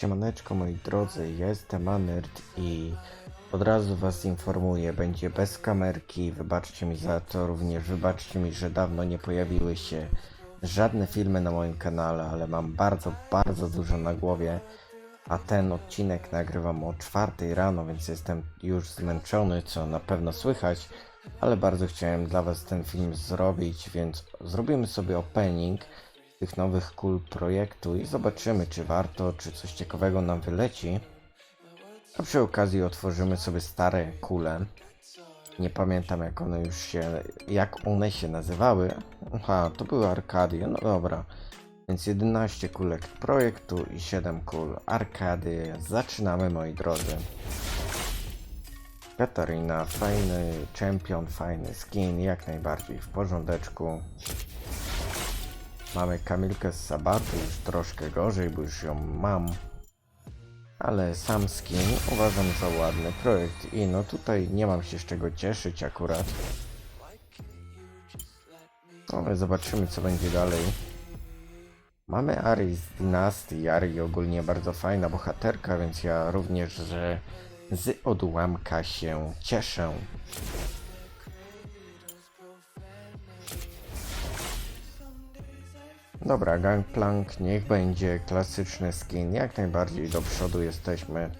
Siemaneczko moi drodzy, jestem Anert i od razu was informuję, będzie bez kamerki, wybaczcie mi za to, również wybaczcie mi, że dawno nie pojawiły się żadne filmy na moim kanale, ale mam bardzo, bardzo dużo na głowie, a ten odcinek nagrywam o czwartej rano, więc jestem już zmęczony, co na pewno słychać, ale bardzo chciałem dla was ten film zrobić, więc zrobimy sobie opening tych nowych kul projektu i zobaczymy, czy warto, czy coś ciekawego nam wyleci. A przy okazji otworzymy sobie stare kule. Nie pamiętam jak one już się, jak one się nazywały. Aha, to były Arkadie, no dobra. Więc 11 kulek projektu i 7 kul Arkady. Zaczynamy moi drodzy. Katarina, fajny champion, fajny skin, jak najbardziej w porządeczku. Mamy Kamilkę z Sabatu, już troszkę gorzej, bo już ją mam. Ale sam skin uważam za ładny projekt i no tutaj nie mam się z czego cieszyć akurat. No, Ale zobaczymy co będzie dalej. Mamy Ari z dynastii. Ari ogólnie bardzo fajna bohaterka, więc ja również, że z odłamka się cieszę. Dobra, Gangplank niech będzie klasyczny skin. Jak najbardziej do przodu jesteśmy.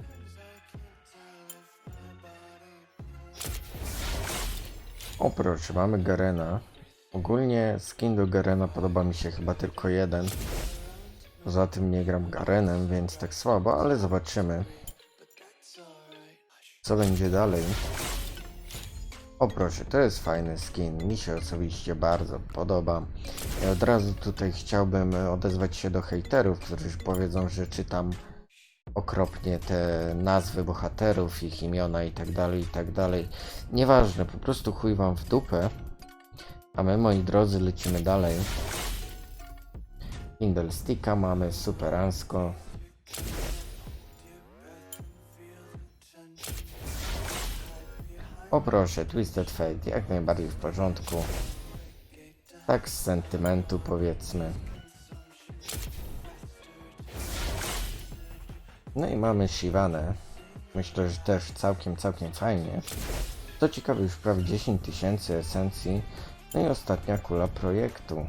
O proszę, mamy Garena. Ogólnie skin do Garena podoba mi się chyba tylko jeden. Poza tym nie gram Garenem, więc tak słabo, ale zobaczymy. Co będzie dalej? O proszę, to jest fajny skin. Mi się osobiście bardzo podoba. I od razu tutaj chciałbym odezwać się do hejterów, którzy powiedzą, że czytam okropnie te nazwy bohaterów, ich imiona i tak dalej, i tak dalej. Nieważne, po prostu chuj wam w dupę. A my, moi drodzy, lecimy dalej. Indelsticka mamy, superancko. O proszę, Twisted Fate, jak najbardziej w porządku. Tak z sentymentu powiedzmy. No i mamy Shivanę. Myślę, że też całkiem, całkiem fajnie. To ciekawe, już prawie 10 tysięcy esencji. No i ostatnia kula projektu.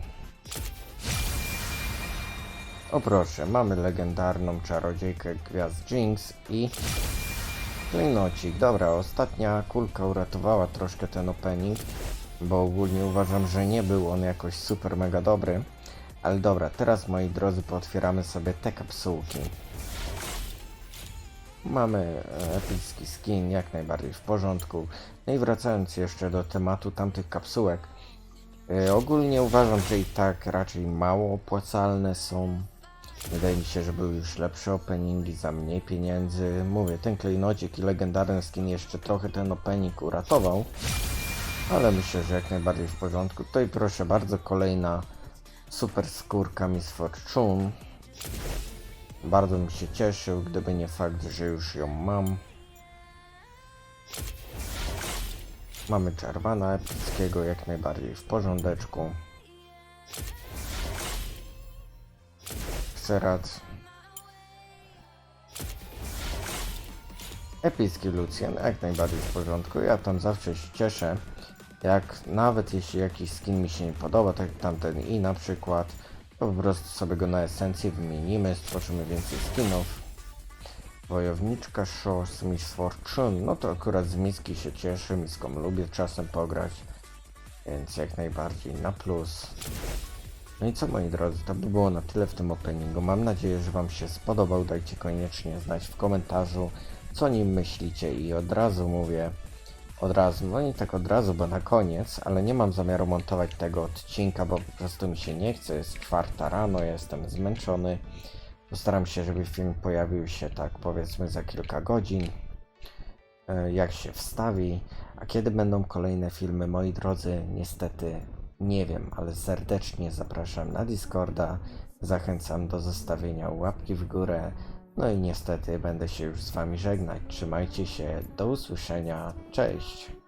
O proszę, mamy legendarną czarodziejkę Gwiazd Jinx i Klejnocik. Dobra, ostatnia kulka uratowała troszkę ten opening, bo ogólnie uważam, że nie był on jakoś super mega dobry. Ale dobra, teraz moi drodzy pootwieramy sobie te kapsułki. Mamy e, epicki skin, jak najbardziej w porządku. No i wracając jeszcze do tematu tamtych kapsułek. e, Ogólnie uważam, że i tak raczej mało opłacalne są. Wydaje mi się, że były już lepsze openingi za mniej pieniędzy. Mówię, ten klejnocik i legendarny skin jeszcze trochę ten opening uratował. Ale myślę, że jak najbardziej w porządku. Tutaj proszę bardzo, kolejna super skórka Miss Fortune. Bardzo bym się cieszył, gdyby nie fakt, że już ją mam. Mamy czerwana epickiego, jak najbardziej w porządeczku. Xerath. Epicki Lucian, jak najbardziej w porządku. Ja tam zawsze się cieszę, jak nawet jeśli jakiś skin mi się nie podoba, tak jak tamten i na przykład, to po prostu sobie go na esencję wymienimy, stworzymy więcej skinów. Wojowniczka Shows Miss Fortune, no to akurat z miski się cieszę, miską lubię czasem pograć, więc jak najbardziej na plus. No i co moi drodzy, to by było na tyle w tym openingu. Mam nadzieję, że Wam się spodobał. Dajcie koniecznie znać w komentarzu, co nim myślicie i od razu mówię, od razu, no nie tak od razu, bo na koniec, ale nie mam zamiaru montować tego odcinka, bo po prostu mi się nie chce. Jest czwarta rano, jestem zmęczony. Postaram się, żeby film pojawił się tak powiedzmy za kilka godzin. e, Jak się wstawi, a kiedy będą kolejne filmy, moi drodzy, niestety nie wiem, ale serdecznie zapraszam na Discorda. Zachęcam do zostawienia łapki w górę. No i niestety będę się już z Wami żegnać. Trzymajcie się, do usłyszenia, cześć!